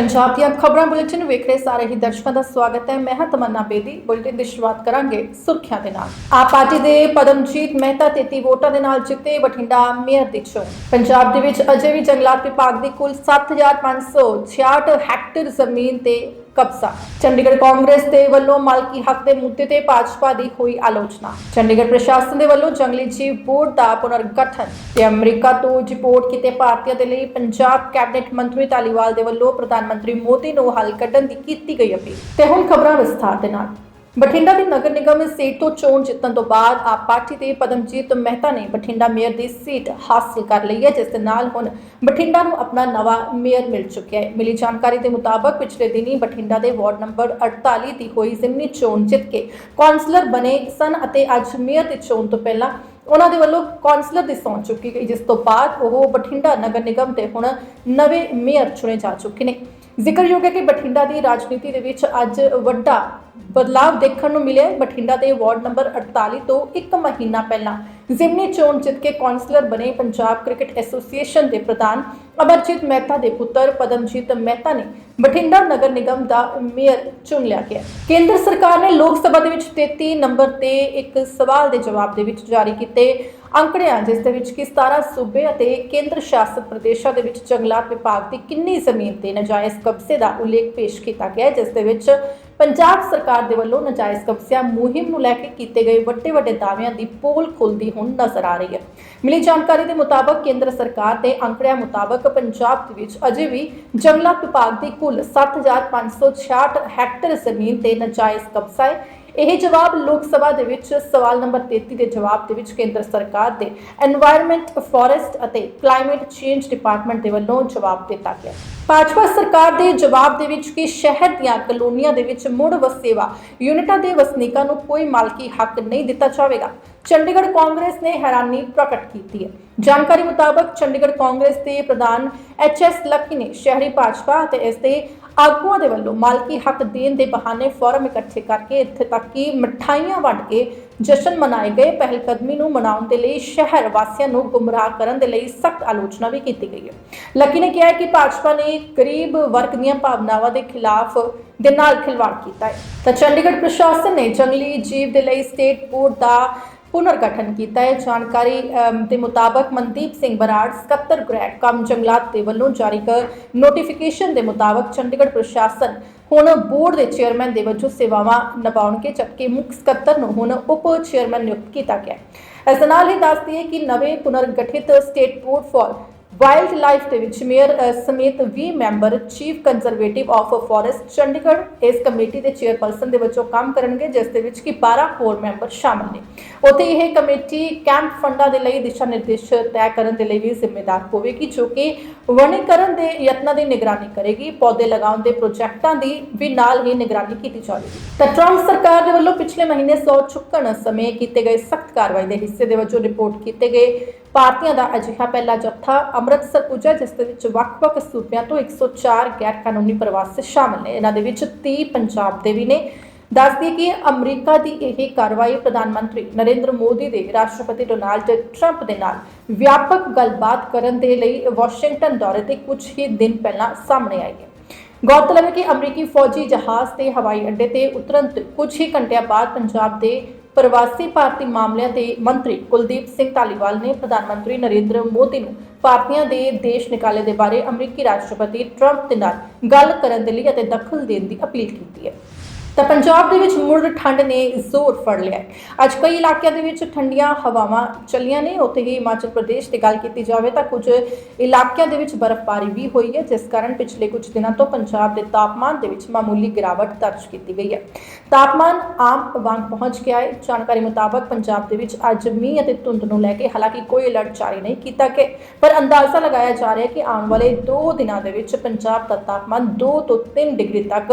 ਪੰਜਾਬ ਦੀਆਂ ਖਬਰਾਂ ਬੁਲੇਟਿਨ ਵੇਖ ਰਹੇ ਸਾਰੇ ਹੀ ਦਰਸ਼ਕਾਂ ਦਾ ਸਵਾਗਤ ਹੈ। ਮੈਂ ਹਾਂ ਤਮੰਨਾ ਬੇਦੀ। ਬੁਲੇਟਿਨ ਦੀ ਸ਼ੁਰੂਆਤ ਕਰਾਂਗੇ ਸੁਰਖੀਆਂ ਦੇ ਨਾਲ। ਆਪ ਪਾਰਟੀ ਦੇ ਪਦਮਜੀਤ ਮਹਿਤਾ 33 ਵੋਟਾਂ ਦੇ ਨਾਲ ਜਿੱਤੇ ਬਠਿੰਡਾ ਮੇਅਰ ਦੀ ਚੋਣ। ਪੰਜਾਬ ਦੇ ਵਿੱਚ ਅਜੇ ਵੀ ਜੰਗਲਾਤ ਵਿਭਾਗ ਦੀ ਕੁੱਲ 7566 ਹੈਕਟੇਅਰ ਜ਼ਮੀਨ ਤੇ ਕਬਜ਼ਾ। ਚੰਡੀਗੜ੍ਹ ਕਾਂਗਰਸ ਦੇ ਵੱਲੋਂ ਮਾਲਕੀ ਹੱਕ ਦੇ ਮੁੱਦੇ ਤੇ ਭਾਜਪਾ ਦੀ ਹੋਈ ਆਲੋਚਨਾ। ਚੰਡੀਗੜ੍ਹ ਪ੍ਰਸ਼ਾਸਨ ਦੇ ਵੱਲੋਂ ਜੰਗਲੀ ਜੀਵ ਬੋਰਡ ਦਾ ਪੁਨਰਗਠਨ ਤੇ ਅਮਰੀਕਾ ਤੋਂ ਰਿਪੋਰਟ ਕੀਤੇ ਭਾਰਤੀਆਂ ਦੇ ਲਈ ਪੰਜਾਬ ਕੈਬਨਿਟ ਮੰਤਰੀ ਧਾਲੀਵਾਲ ਦੇ ਵੱਲੋਂ ਪ੍ਰਧਾਨ ਮੰਤਰੀ ਮੋਦੀ ਨੂੰ ਹੱਲ ਕੱਢਣ ਦੀ ਕੀਤੀ ਗਈ ਅਪੀਲ। ਤੇ ਹੁਣ ਖਬਰਾਂ ਵਿਸਥਾਰ ਦੇ ਨਾਲ। ਬਠਿੰਡਾ ਦੀ ਨਗਰ ਨਿਗਮ ਸੀਟ ਤੋਂ ਚੋਣ ਜਿੱਤਣ ਤੋਂ ਬਾਅਦ ਆਪ ਪਾਰਟੀ ਦੇ ਪਦਮਜੀਤ ਮਹਿਤਾ ਨੇ ਬਠਿੰਡਾ ਮੇਅਰ ਦੀ ਸੀਟ ਹਾਸਲ ਕਰ ਲਈ ਹੈ, ਜਿਸ ਦੇ ਨਾਲ ਹੁਣ ਬਠਿੰਡਾ ਨੂੰ ਆਪਣਾ ਨਵਾਂ ਮੇਅਰ ਮਿਲ ਚੁੱਕਿਆ ਹੈ। ਮਿਲੀ ਜਾਣਕਾਰੀ ਦੇ ਮੁਤਾਬਕ ਪਿਛਲੇ ਦਿਨੀ ਬਠਿੰਡਾ ਦੇ ਵਾਰਡ ਨੰਬਰ 48 ਦੀ ਹੋਈ ਜ਼ਿਮਨੀ ਚੋਣ ਜਿੱਤ ਕੇ ਕੌਂਸਲਰ ਬਣੇ ਸਨ ਅਤੇ ਅੱਜ ਮੇਅਰ ਦੀ ਚੋਣ ਤੋਂ ਪਹਿਲਾਂ ਉਹਨਾਂ ਦੇ ਵੱਲੋਂ ਕੌਂਸਲਰ ਦੀ ਸਹੁੰ ਚੁੱਕੀ ਗਈ, ਜਿਸ ਤੋਂ ਬਾਅਦ ਉਹ ਬਠਿੰਡਾ ਨਗਰ ਨਿਗਮ ਦੇ ਹੁਣ ਨਵੇਂ ਮੇਅਰ ਚੁਣੇ ਜਾ ਚੁੱਕੇ ਨੇ। ਜ਼ਿਕਰਯੋਗ ਹੈ ਕਿ ਬਠਿੰਡਾ ਦੀ ਰਾਜਨੀਤੀ ਦੇ ਵਿੱਚ ਅੱਜ ਵੱਡਾ ਬਦਲਾਅ ਦੇਖਣ ਨੂੰ ਮਿਲਿਆ ਬਠਿੰਡਾ ਦੇ ਵਾਰਡ ਨੰਬਰ 48 ਤੋਂ ਇੱਕ ਮਹੀਨਾ ਪਹਿਲਾਂ ਜ਼ਿਮਨੀ ਚੋਣ ਜਿੱਤ ਕੇ ਕੌਂਸਲਰ ਬਣੇ ਪੰਜਾਬ ਕ੍ਰਿਕਟ ਐਸੋਸੀਏਸ਼ਨ ਦੇ ਪ੍ਰਧਾਨ ਅਮਰਜੀਤ ਮਹਿਤਾ ਦੇ ਪੁੱਤਰ ਪਦਮਜੀਤ ਮਹਿਤਾ ਨੇ ਬਠਿੰਡਾ ਨਗਰ ਨਿਗਮ ਦਾ ਮੇਅਰ ਚੁਣ ਲਿਆ ਗਿਆ। ਕੇਂਦਰ ਸਰਕਾਰ ਨੇ ਲੋਕ ਸਭਾ ਦੇ ਵਿੱਚ 33 ਨੰਬਰ ਤੇ ਇੱਕ ਸਵਾਲ ਦੇ ਜਵਾਬ ਦੇ ਵਿੱਚ ਜਾਰੀ ਕੀਤੇ ਅੰਕੜਿਆਂ ਜਿਸ ਦੇ ਵਿੱਚ ਕਿ 17 ਸੂਬੇ ਅਤੇ ਕੇਂਦਰ ਸ਼ਾਸਿਤ ਪ੍ਰਦੇਸ਼ਾਂ ਦੇ ਵਿੱਚ ਜੰਗਲਾਤ ਵਿਭਾਗ ਦੀ ਕਿੰਨੀ ਜ਼ਮੀਨ ਤੇ ਨਾਜਾਇਜ਼ ਕਬਜ਼ੇ ਦਾ ਉਲੇਖ ਪੇਸ਼ ਕੀਤਾ ਗਿਆ ਹੈ, ਜਿਸ ਦੇ ਵਿੱਚ ਪੰਜਾਬ ਸਰਕਾਰ ਦੇ ਵੱਲੋਂ ਨਜਾਇਜ਼ ਕਬਜ਼ਿਆਂ ਮੁਹਿੰਮ ਨੂੰ ਲੈ ਕੇ ਕੀਤੇ ਗਏ ਵੱਡੇ ਵੱਡੇ ਦਾਅਵਿਆਂ ਦੀ ਪੋਲ ਖੁੱਲਦੀ ਹੁਣ ਨਜ਼ਰ ਆ ਰਹੀ ਹੈ। ਮਿਲੀ ਜਾਣਕਾਰੀ ਦੇ ਮੁਤਾਬਕ ਕੇਂਦਰ ਸਰਕਾਰ ਦੇ ਅੰਕੜਿਆਂ ਮੁਤਾਬਕ ਪੰਜਾਬ ਦੇ ਵਿੱਚ ਅਜੇ ਵੀ ਜੰਗਲਾਤ ਵਿਭਾਗ ਦੀ ਕੁੱਲ 7566 ਹੈਕਟਰ ਜ਼ਮੀਨ ਤੇ ਨਜਾਇਜ਼ ਕਬਜ਼ਾ ਹੈ। ਇਹ ਜਵਾਬ ਲੋਕ ਸਭਾ ਦੇ ਵਿੱਚ ਸਵਾਲ ਨੰਬਰ 33 ਦੇ ਜਵਾਬ ਦੇ ਵਿੱਚ ਕੇਂਦਰ ਸਰਕਾਰ ਦੇ এনवायरमेंट ਫੋਰੈਸਟ ਅਤੇ ਕਲਾਈਮੇਟ ਚੇਂਜ ਡਿਪਾਰਟਮੈਂਟ ਦੇ ਵੱਲੋਂ ਜਵਾਬ ਦਿੱਤਾ ਗਿਆ। ਭਾਜਪਾ ਸਰਕਾਰ ਦੇ ਜਵਾਬ ਦੇ ਵਿੱਚ ਕਿ ਸ਼ਹਿਰ ਦੀਆਂ ਕਲੋਨੀਆਂ ਦੇ ਵਿੱਚ ਮੁੜ ਵਸੇਵਾ, ਯੂਨਿਟਾਂ ਦੇ ਵਸਨੀਕਾਂ ਨੂੰ ਕੋਈ ਮਾਲਕੀ ਹੱਕ ਨਹੀਂ ਦਿੱਤਾ ਜਾਵੇਗਾ। ਚੰਡੀਗੜ੍ਹ ਕਾਂਗਰਸ ਨੇ ਹੈਰਾਨੀ ਪ੍ਰਗਟ ਕੀਤੀ ਹੈ। ਜਾਣਕਾਰੀ ਮੁਤਾਬਕ ਚੰਡੀਗੜ੍ਹ ਕਾਂਗਰਸ ਦੇ ਪ੍ਰਧਾਨ ਐਚ ਐਸ ਲੱਕੀ ਨੇ ਸ਼ਹਿਰੀ ਭਾਜਪਾ ਅਤੇ ਇਸ ਦੇ ਆਗੂਆਂ ਦੇ ਵੱਲੋਂ ਮਾਲਕੀ ਹੱਕ ਦੇਣ ਦੇ ਬਹਾਨੇ ਫੋਰਮ ਇਕੱਠੇ ਕਰਕੇ ਇੱਥੇ ਤੱਕ ਕਿ ਮਠਾਈਆਂ ਵੰਡ ਕੇ ਜਸ਼ਨ ਮਨਾਏ ਗਏ। ਪਹਿਲ ਕਦਮੀ ਨੂੰ ਮਨਾਉਣ ਦੇ ਲਈ ਸ਼ਹਿਰ ਵਾਸੀਆਂ ਨੂੰ ਗੁੰਮਰਾਹ ਕਰਨ ਦੇ ਲਈ ਸਖਤ ਆਲੋਚਨਾ ਵੀ ਕੀਤੀ ਗਈ ਹੈ। ਲੱਕੀ ਨੇ ਕਿਹਾ ਕਿ ਭਾਜਪਾ ਨੇ ਗਰੀਬ ਵਰਗ ਦੀਆਂ ਭਾਵਨਾਵਾਂ ਦੇ ਖਿਲਾਫ ਦੇ ਨਾਲ ਖਿਲਵਾੜ ਕੀਤਾ ਹੈ। ਤਾਂ ਚੰਡੀਗੜ੍ਹ ਪ੍ਰਸ਼ਾਸਨ ਨੇ ਜੰਗਲੀ ਜੀਵ ਦੇ ਲਈ ਸਟੇਟ ਬੋਰਡ ਦਾ ਪੁਨਰਗਠਨ ਕੀਤਾ ਹੈ। ਜਾਣਕਾਰੀ ਦੇ ਮੁਤਾਬਕ ਮਨਦੀਪ ਸਿੰਘ ਬਰਾੜ ਸਕੱਤਰ ਗ੍ਰੈਡ ਕਮ ਜੰਗਲਾਤ ਦੇ ਵੱਲੋਂ ਜਾਰੀ ਕਰ ਨੋਟੀਫਿਕੇਸ਼ਨ ਦੇ ਮੁਤਾਬਕ ਚੰਡੀਗੜ੍ਹ ਪ੍ਰਸ਼ਾਸਨ ਹੁਣ ਬੋਰਡ ਦੇ ਚੇਅਰਮੈਨ ਦੇ ਵਜੋਂ ਸੇਵਾਵਾਂ ਨਿਭਾਉਣਗੇ, ਜਦਕਿ ਮੁੱਖ ਸਕੱਤਰ ਨੂੰ ਹੁਣ ਉਪ ਚੇਅਰਮੈਨ ਨਿਯੁਕਤ ਕੀਤਾ ਗਿਆ ਹੈ। ਇਸ ਦੇ ਨਾਲ ਹੀ ਦੱਸਦੀ ਹੈ ਕਿ ਨਵੇਂ ਪੁਨਰਗਠਿਤ state board for wildlife ਦੇ ਵਿੱਚ ਮੇਅਰ ਸਮੇਤ 20 member chief conservative of forest Chandigarh ਇਸ ਕਮੇਟੀ ਦੇ ਚੇਅਰਪਰਸਨ ਦੇ ਵਜੋਂ ਕੰਮ ਕਰਨਗੇ, ਜਿਸ ਦੇ ਵਿੱਚ ਕਿ 12 ਹੋਰ ਮੈਂਬਰ ਸ਼ਾਮਲ ਨੇ। ਉੱਥੇ ਇਹ ਕਮੇਟੀ ਕੈਂਪ ਫੰਡਾਂ ਦੇ ਲਈ ਦਿਸ਼ਾ ਨਿਰਦੇਸ਼ ਤੈਅ ਕਰਨ ਦੇ ਲਈ ਵੀ ਜ਼ਿੰਮੇਦਾਰ ਹੋਵੇਗੀ, ਜੋ ਕਿ ਵਣੀਕਰਨ ਦੇ ਯਤਨਾਂ ਦੀ ਨਿਗਰਾਨੀ ਕਰੇਗੀ। ਪੌਦੇ ਲਗਾਉਣ ਦੇ ਪ੍ਰੋਜੈਕਟਾਂ ਦੀ ਵੀ ਨਾਲ ਹੀ ਨਿਗਰਾਨੀ ਕੀਤੀ ਜਾਵੇਗੀ। ਤਾਂ ਟਰੰਪ ਸਰਕਾਰ ਦੇ ਵੱਲੋਂ ਪਿਛਲੇ ਮਹੀਨੇ ਸੌ ਚੁੱਕਣ ਸਮੇਂ ਕੀਤੇ ਗਏ ਸਖਤ ਕਾਰਵਾਈ ਦੇ ਹਿੱਸੇ ਦੇ ਵਜੋਂ ਰਿਪੋਰਟ ਕੀਤੇ ਗਏ। ਭਾਰਤੀਆਂ ਦਾ ਅਜਿਹਾ ਪਹਿਲਾ ਜੱਥਾ ਅੰਮ੍ਰਿਤਸਰ ਪੁੱਜਾ, ਜਿਸ ਦੇ ਵਿੱਚ ਵੱਖ-ਵੱਖ ਸੂਬਿਆਂ ਤੋਂ 104 ਗੈਰ ਕਾਨੂੰਨੀ ਪ੍ਰਵਾਸੀ ਸ਼ਾਮਲ ਨੇ। ਇਹਨਾਂ ਦੇ ਵਿੱਚ 30 ਪੰਜਾਬ ਦੇ ਵੀ ਨੇ। ਦੱਸਦੀ ਕਿ ਅਮਰੀਕਾ ਦੀ ਇਹ ਕਾਰਵਾਈ ਪ੍ਰਧਾਨ ਮੰਤਰੀ ਨਰਿੰਦਰ ਮੋਦੀ ਦੇ ਰਾਸ਼ਟਰਪਤੀ ਡੋਨਾਲਡ ਟਰੰਪ ਦੇ ਨਾਲ ਵਿਆਪਕ ਗੱਲਬਾਤ ਕਰਨ ਦੇ ਲਈ ਵਾਸ਼ਿੰਗਟਨ ਦੌਰੇ ਤੇ ਕੁਝ ਹੀ ਦਿਨ ਪਹਿਲਾਂ ਸਾਹਮਣੇ ਆਈ ਹੈ। ਗੌਰਤਲਬ ਹੈ ਕਿ ਅਮਰੀਕੀ ਫੌਜੀ ਜਹਾਜ਼ ਤੇ ਹਵਾਈ ਅੱਡੇ ਤੇ ਉਤਰਨ ਤੋਂ ਕੁਝ ਹੀ ਘੰਟਿਆਂ ਬਾਅਦ ਪੰਜਾਬ ਦੇ ਪ੍ਰਵਾਸੀ ਭਾਰਤੀ ਮਾਮਲਿਆਂ ਦੇ ਮੰਤਰੀ ਕੁਲਦੀਪ ਸਿੰਘ ਧਾਲੀਵਾਲ ਨੇ ਪ੍ਰਧਾਨ ਮੰਤਰੀ ਨਰਿੰਦਰ ਮੋਦੀ ਨੂੰ ਭਾਰਤੀਆਂ ਦੇ ਦੇਸ਼ ਨਿਕਾਲੇ ਦੇ ਬਾਰੇ ਅਮਰੀਕੀ ਰਾਸ਼ਟਰਪਤੀ ਟਰੰਪ ਦੇ ਨਾਲ ਗੱਲ ਕਰਨ ਦੇ ਲਈ ਅਤੇ ਦਖਲ ਦੇਣ ਦੀ ਅਪੀਲ ਕੀਤੀ ਹੈ। ਤਾਂ ਪੰਜਾਬ ਦੇ ਵਿੱਚ ਮੁੜ ਠੰਡ ਨੇ ਜ਼ੋਰ ਫੜ ਲਿਆ ਅੱਜ ਕਈ ਇਲਾਕਿਆਂ ਦੇ ਵਿੱਚ ਠੰਡੀਆਂ ਹਵਾਵਾਂ ਚੱਲੀਆਂ ਨੇ। ਉੱਥੇ ਹੀ ਹਿਮਾਚਲ ਪ੍ਰਦੇਸ਼ ਦੀ ਗੱਲ ਕੀਤੀ ਜਾਵੇ ਤਾਂ ਕੁਝ ਇਲਾਕਿਆਂ ਦੇ ਵਿੱਚ ਬਰਫ਼ਬਾਰੀ ਵੀ ਹੋਈ ਹੈ, ਜਿਸ ਕਾਰਨ ਪਿਛਲੇ ਕੁਝ ਦਿਨਾਂ ਤੋਂ ਪੰਜਾਬ ਦੇ ਤਾਪਮਾਨ ਦੇ ਵਿੱਚ ਮਾਮੂਲੀ ਗਿਰਾਵਟ ਦਰਜ ਕੀਤੀ ਗਈ ਹੈ। ਤਾਪਮਾਨ ਆਮ ਵਾਂਗ ਪਹੁੰਚ ਗਿਆ ਹੈ। ਜਾਣਕਾਰੀ ਮੁਤਾਬਕ ਪੰਜਾਬ ਦੇ ਵਿੱਚ ਅੱਜ ਮੀਂਹ ਅਤੇ ਧੁੰਦ ਨੂੰ ਲੈ ਕੇ ਹਾਲਾਂਕਿ ਕੋਈ ਅਲਰਟ ਜਾਰੀ ਨਹੀਂ ਕੀਤਾ ਗਿਆ, ਪਰ ਅੰਦਾਜ਼ਾ ਲਗਾਇਆ ਜਾ ਰਿਹਾ ਹੈ ਕਿ ਆਉਣ ਵਾਲੇ 2 ਦਿਨਾਂ ਦੇ ਵਿੱਚ ਪੰਜਾਬ ਦਾ ਤਾਪਮਾਨ 2 ਤੋਂ 3 ਡਿਗਰੀ ਤੱਕ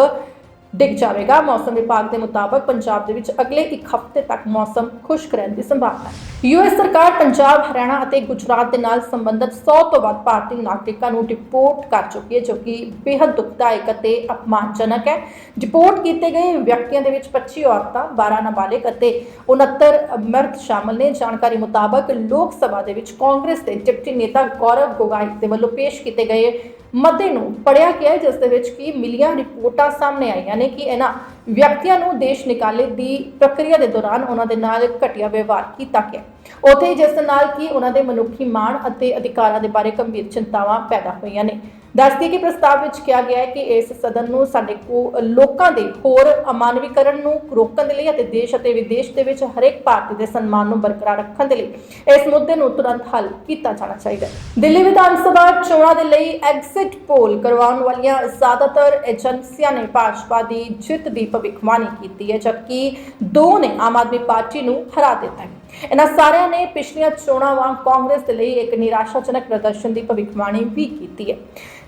ਡਿੱਗ ਜਾਵੇਗਾ। ਮੌਸਮ ਵਿਭਾਗ ਦੇ ਮੁਤਾਬਕ ਪੰਜਾਬ ਦੇ ਵਿੱਚ ਅਗਲੇ ਇੱਕ ਹਫ਼ਤੇ ਤੱਕ ਮੌਸਮ ਖੁਸ਼ਕ ਰਹਿਣ ਦੀ ਸੰਭਾਵਨਾ ਹੈ। ਯੂਐਸ ਸਰਕਾਰ ਪੰਜਾਬ, ਹਰਿਆਣਾ ਅਤੇ ਗੁਜਰਾਤ ਦੇ ਨਾਲ ਸੰਬੰਧਿਤ 100 ਤੋਂ ਵੱਧ ਭਾਰਤੀ ਨਾਗਰਿਕਾਂ ਨੂੰ ਡਿਪੋਰਟ ਕਰ ਚੁੱਕੀ ਹੈ, ਜੋ ਕਿ ਬੇहद ਦੁਖਦਾਇਕ ਅਤੇ ਅਪਮਾਨਜਨਕ ਹੈ। ਡਿਪੋਰਟ ਕੀਤੇ ਗਏ ਵਿਅਕਤੀਆਂ ਦੇ ਵਿੱਚ 25 ਔਰਤਾਂ 12 ਨਾਬਾਲਿਗ ਅਤੇ 69 ਮਰਦ ਸ਼ਾਮਲ ਨੇ। ਜਾਣਕਾਰੀ ਮੁਤਾਬਕ ਲੋਕ ਸਭਾ ਦੇ ਵਿੱਚ ਕਾਂਗਰਸ ਦੇ ਡਿਪਟੀ ਨੇਤਾ ਗੌਰਵ ਗੋਗਾਈ ਦੇ ਵੱਲੋਂ ਪੇਸ਼ ਕੀਤੇ ਗਏ ਮਤੇ ਨੂੰ ਪੜਿਆ ਗਿਆ ਜਿਸ ਦੇ ਵਿੱਚ ਕੀ ਮਿਲੀਆਂ ਰਿਪੋਰਟਾਂ ਸਾਹਮਣੇ ਆਈਆਂ ਨੇ ਕਿ ਇਹਨਾਂ ਵਿਅਕਤੀਆਂ ਨੂੰ ਦੇਸ਼ ਨਿਕਾਲੇ ਦੀ ਪ੍ਰਕਿਰਿਆ ਦੇ ਦੌਰਾਨ ਉਹਨਾਂ ਦੇ ਨਾਲ ਘਟੀਆ ਵਿਵਹਾਰ ਕੀਤਾ ਗਿਆ। ਉਥੇ ਜਿਸ ਨਾਲ ਕਿ ਉਹਨਾਂ ਦੇ ਮਨੁੱਖੀ ਮਾਣ ਅਤੇ ਅਧਿਕਾਰਾਂ ਦੇ ਬਾਰੇ ਗੰਭੀਰ ਚਿੰਤਾਵਾਂ ਪੈਦਾ ਹੋਈਆਂ ਨੇ। ਦੱਸਦੀ ਕਿ ਪ੍ਰਸਤਾਵ ਵਿੱਚ ਕਿਹਾ ਗਿਆ ਹੈ ਕਿ ਇਸ ਸਦਨ ਨੂੰ ਸਾਡੇ ਕੋ ਲੋਕਾਂ ਦੇ ਹੋਰ ਅਮਾਨਵੀਕਰਨ ਨੂੰ ਰੋਕਣ ਦੇ ਲਈ ਅਤੇ ਦੇਸ਼ ਅਤੇ ਵਿਦੇਸ਼ ਦੇ ਵਿੱਚ ਹਰੇਕ ਭਾਰਤੀ ਦੇ ਸਨਮਾਨ ਨੂੰ ਬਰਕਰਾਰ ਰੱਖਣ ਦੇ ਲਈ ਇਸ ਮੁੱਦੇ ਨੂੰ ਤੁਰੰਤ ਹੱਲ ਕੀਤਾ ਜਾਣਾ ਚਾਹੀਦਾ ਹੈ। ਦਿੱਲੀ ਵਿਧਾਨ ਸਭਾ ਚੋਣਾਂ ਦੇ ਲਈ ਐਗਜ਼ਿਟ ਪੋਲ ਕਰਵਾਉਣ ਵਾਲੀਆਂ ਜ਼ਿਆਦਾਤਰ ਏਜੰਸੀਆਂ ਨੇ ਭਾਜਪਾ ਦੀ ਜਿੱਤ ਦੀ ਭਵਿੱਖਬਾਣੀ ਕੀਤੀ ਹੈ, ਜਦਕਿ ਦੋ ਨੇ ਆਮ ਆਦਮੀ ਪਾਰਟੀ ਨੂੰ ਹਰਾ ਦਿੱਤਾ ਹੈ। ਇਹਨਾਂ ਸਾਰਿਆਂ ਨੇ ਪਿਛਲੀਆਂ ਚੋਣਾਂ ਵਾਂਗ ਕਾਂਗਰਸ ਦੇ ਲਈ ਇੱਕ ਨਿਰਾਸ਼ਾਜਨਕ ਪ੍ਰਦਰਸ਼ਨ ਦੀ ਭਵਿੱਖਬਾਣੀ ਵੀ ਕੀਤੀ ਹੈ।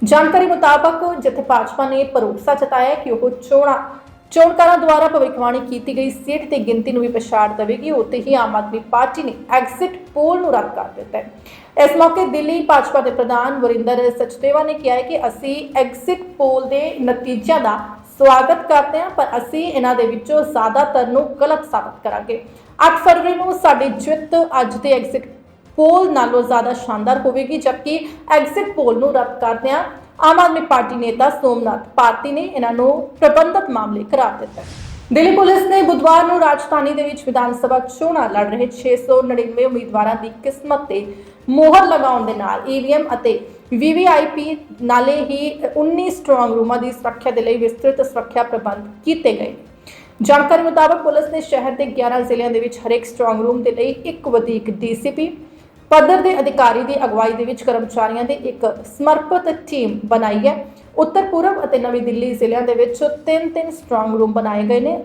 ਜਾਣਕਾਰੀ ਮੁਤਾਬਕ ਜਿੱਥੇ ਭਾਜਪਾ ਨੇ ਭਰੋਸਾ ਜਤਾਇਆ ਕਿ ਉਹ ਚੋਣਾਂ, ਚੋਣਕਾਰਾਂ ਦੁਆਰਾ ਭਵਿੱਖਬਾਣੀ ਕੀਤੀ ਗਈ ਸੀਟ ਤੇ ਗਿਣਤੀ ਨੂੰ ਵੀ ਪਛਾੜ ਦੇਵੇਗੀ, ਉੱਥੇ ਹੀ ਆਮ ਆਦਮੀ ਪਾਰਟੀ ਨੇ ਐਗਜ਼ਿਟ ਪੋਲ ਨੂੰ ਰੱਦ ਕਰ ਦਿੱਤਾ ਹੈ। ਇਸ ਮੌਕੇ ਦਿੱਲੀ ਭਾਜਪਾ ਦੇ ਪ੍ਰਧਾਨ ਵਰਿੰਦਰ ਸਚਦੇਵਾ ਨੇ ਕਿਹਾ ਹੈ ਕਿ ਅਸੀਂ ਐਗਜ਼ਿਟ ਪੋਲ ਦੇ ਨਤੀਜਿਆਂ ਦਾ ਸਵਾਗਤ ਕਰਦੇ ਹਾਂ, ਪਰ ਅਸੀਂ ਇਹਨਾਂ ਦੇ ਵਿੱਚੋਂ ਜ਼ਿਆਦਾਤਰ ਨੂੰ ਗਲਤ ਸਾਬਤ ਕਰਾਂਗੇ। 8 ਫਰਵਰੀ ਨੂੰ ਸਾਡੀ ਜਿੱਤ ਅੱਜ ਦੇ ਐਗਜ਼ਿਟ ਪੋਲ ਨਾਲੋਂ ਜ਼ਿਆਦਾ ਸ਼ਾਨਦਾਰ ਹੋਵੇਗੀ, ਜਦਕਿ ਐਗਜ਼ਿਟ ਪੋਲ ਨੂੰ ਰੱਦ ਕਰਦਿਆਂ ਆਮ ਆਦਮੀ ਪਾਰਟੀ ਨੇਤਾ ਸੋਮਨਾਥ ਪਾਰਟੀ ਨੇ ਇਹਨਾਂ ਨੂੰ ਪ੍ਰਬੰਧਤ ਮਾਮਲੇ ਕਰਾਰ ਦਿੱਤਾ। ਦਿੱਲੀ ਪੁਲਿਸ ਨੇ ਬੁੱਧਵਾਰ ਨੂੰ ਰਾਜਧਾਨੀ ਦੇ ਵਿੱਚ ਵਿਧਾਨ ਸਭਾ ਚੋਣਾਂ ਲੜ ਰਹੇ 699 ਉਮੀਦਵਾਰਾਂ ਦੀ ਕਿਸਮਤ ਤੇ ਮੋਹਰ ਲਗਾਉਣ ਦੇ ਨਾਲ ਈਵੀਐਮ ਅਤੇ ਵੀਵੀਆਈਪੀ ਨਾਲੇ ਹੀ 19 ਸਟਰੋਂਗ ਰੂਮਾਂ ਦੀ ਸੁਰੱਖਿਆ ਦੇ ਲਈ ਵਿਸਤ੍ਰਿਤ ਸੁਰੱਖਿਆ ਪ੍ਰਬੰਧ ਕੀਤੇ ਗਏ। ਜਾਣਕਾਰੀ ਮੁਤਾਬਕ ਪੁਲਿਸ ਨੇ ਸ਼ਹਿਰ ਦੇ 11 ਜ਼ਿਲ੍ਹਿਆਂ ਦੇ ਵਿੱਚ ਹਰੇਕ ਸਟਰੋਂਗ ਰੂਮ ਦੇ ਲਈ ਇੱਕ ਵਧੀਕ ਡੀਸੀਪੀ, ਪੱਧਰ ਦੇ ਅਧਿਕਾਰੀ ਦੀ ਅਗਵਾਈ ਦੇ ਵਿੱਚ ਕਰਮਚਾਰੀਆਂ ਦੀ ਇੱਕ ਸਮਰਪਿਤ ਟੀਮ ਬਣਾਈ ਹੈ। ਉੱਤਰ ਪੂਰਬ ਅਤੇ ਨਵੀਂ ਦਿੱਲੀ ਜ਼ਿਲ੍ਹਿਆਂ ਦੇ ਵਿੱਚ ਤਿੰਨ ਤਿੰਨ ਸਟਰੋਂਗ ਰੂਮ ਬਣਾਏ ਗਏ ਨੇ।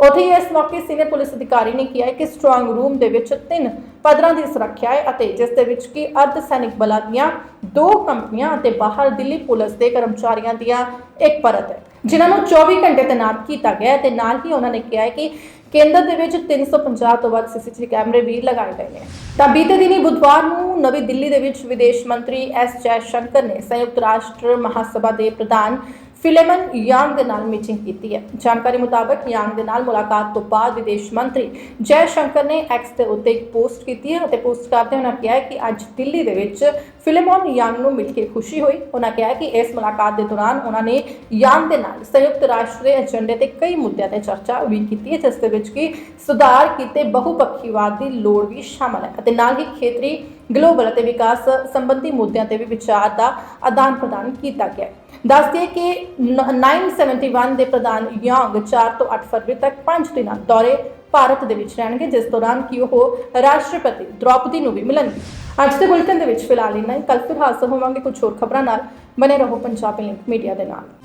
ਉੱਥੇ ਹੀ ਇਸ ਮੌਕੇ ਸੀਨੀਅਰ ਪੁਲਿਸ ਅਧਿਕਾਰੀ ਨੇ ਕਿਹਾ ਕਿ ਸਟਰੋਂਗ ਰੂਮ ਦੇ ਵਿੱਚ ਤਿੰਨ ਪੱਧਰਾਂ ਦੀ ਸੁਰੱਖਿਆ ਹੈ ਅਤੇ ਜਿਸ ਦੇ ਵਿੱਚ ਕਿ ਅਰਧ ਸੈਨਿਕ ਬਲਾਂ ਦੀਆਂ ਦੋ ਕੰਪਨੀਆਂ ਅਤੇ ਬਾਹਰ ਦਿੱਲੀ ਪੁਲਿਸ ਦੇ ਕਰਮਚਾਰੀਆਂ ਦੀਆਂ ਇੱਕ ਪਰਤ ਹੈ। ਜਿਨ੍ਹਾਂ ਨੂੰ 24 ਘੰਟੇ ਤੈਨਾਤ ਕੀਤਾ ਗਿਆ ਹੈ ਤੇ ਨਾਲ ਹੀ ਉਹਨਾਂ ਨੇ ਕਿਹਾ ਹੈ ਕਿ ਕੇਂਦਰ ਦੇ ਵਿੱਚ 350 ਤੋਂ ਵੱਧ ਸੀਸੀਟੀਵੀ ਕੈਮਰੇ ਵੀ ਲਗਾਏ ਗਏ ਨੇ। ਤਾਂ ਬੀਤੇ ਦਿਨੀ ਬੁੱਧਵਾਰ ਨੂੰ ਨਵੀਂ ਦਿੱਲੀ ਦੇ ਵਿੱਚ ਵਿਦੇਸ਼ ਮੰਤਰੀ ਐਸ ਜੈ ਸ਼ੰਕਰ ਨੇ ਸੰਯੁਕਤ ਰਾਸ਼ਟਰ ਮਹਾਸਭਾ ਦੇ ਪ੍ਰਧਾਨ ਫਿਲੇਮਨ ਯਾਂਗ ਦੇ ਨਾਲ ਮੀਟਿੰਗ ਕੀਤੀ ਹੈ। ਜਾਣਕਾਰੀ ਮੁਤਾਬਕ ਯਾਂਗ ਦੇ ਨਾਲ ਮੁਲਾਕਾਤ ਤੋਂ ਬਾਅਦ ਵਿਦੇਸ਼ ਮੰਤਰੀ ਜੈ ਸ਼ੰਕਰ ਨੇ ਐਕਸ ਦੇ ਉੱਤੇ ਇੱਕ ਪੋਸਟ ਕੀਤੀ ਹੈ ਅਤੇ ਪੋਸਟ ਕਰਦੇ ਉਹਨਾਂ ਕਿਹਾ ਕਿ ਅੱਜ ਦਿੱਲੀ ਦੇ ਵਿੱਚ ਫਿਲੇਮਨ ਯਾਂਗ ਨੂੰ ਮਿਲ ਕੇ ਖੁਸ਼ੀ ਹੋਈ। ਉਹਨਾਂ ਕਿਹਾ ਕਿ ਇਸ ਮੁਲਾਕਾਤ ਦੇ ਦੌਰਾਨ ਉਹਨਾਂ ਨੇ ਯਾਂਗ ਦੇ ਨਾਲ ਸੰਯੁਕਤ ਰਾਸ਼ਟਰ ਦੇ ਏਜੰਡੇ ਤੇ ਕਈ ਮੁੱਦਿਆਂ ਤੇ ਚਰਚਾ ਵੀ ਕੀਤੀ ਹੈ, ਜਿਸ ਦੇ ਵਿੱਚ ਕਿ ਸੁਧਾਰ ਕੀਤੇ ਬਹੁਪੱਖੀਵਾਦ ਦੀ ਲੋੜ ਵੀ ਸ਼ਾਮਲ ਹੈ ਅਤੇ ਨਾਲ ਹੀ ਖੇਤਰੀ ਗਲੋਬਲ ਅਤੇ ਵਿਕਾਸ ਸੰਬੰਧੀ ਮੁੱਦਿਆਂ ਤੇ ਵੀ ਵਿਚਾਰ ਦਾ ਆਦਾਨ ਪ੍ਰਦਾਨ ਕੀਤਾ ਗਿਆ ਦੱਸ ਦਈਏ ਕਿ ਨ- 971 ਦੇ ਪ੍ਰਧਾਨ ਯਾਂਗ 4 ਤੋਂ 8 ਫਰਵਰੀ ਤੱਕ 5 ਦਿਨਾਂ ਦੌਰੇ ਭਾਰਤ ਦੇ ਵਿੱਚ ਰਹਿਣਗੇ, ਜਿਸ ਦੌਰਾਨ ਕਿ ਉਹ ਰਾਸ਼ਟਰਪਤੀ ਦ੍ਰੌਪਦੀ ਨੂੰ ਵੀ ਮਿਲਣਗੇ। ਅੱਜ ਦੇ ਬੁਲੇਟਿਨ ਦੇ ਵਿੱਚ ਫਿਲਹਾਲ ਇੰਨਾ ਹੀ। ਕੱਲ ਫਿਰ ਹਾਜ਼ਰ ਹੋਵਾਂਗੇ। ਕੁਝ ਹੋਰ ਖਬਰਾਂ ਨਾਲ ਬਨੇ ਰਹੋ ਪੰਜਾਬੀ ਲਿੰਕ ਮੀਡੀਆ ਦੇ ਨਾਲ।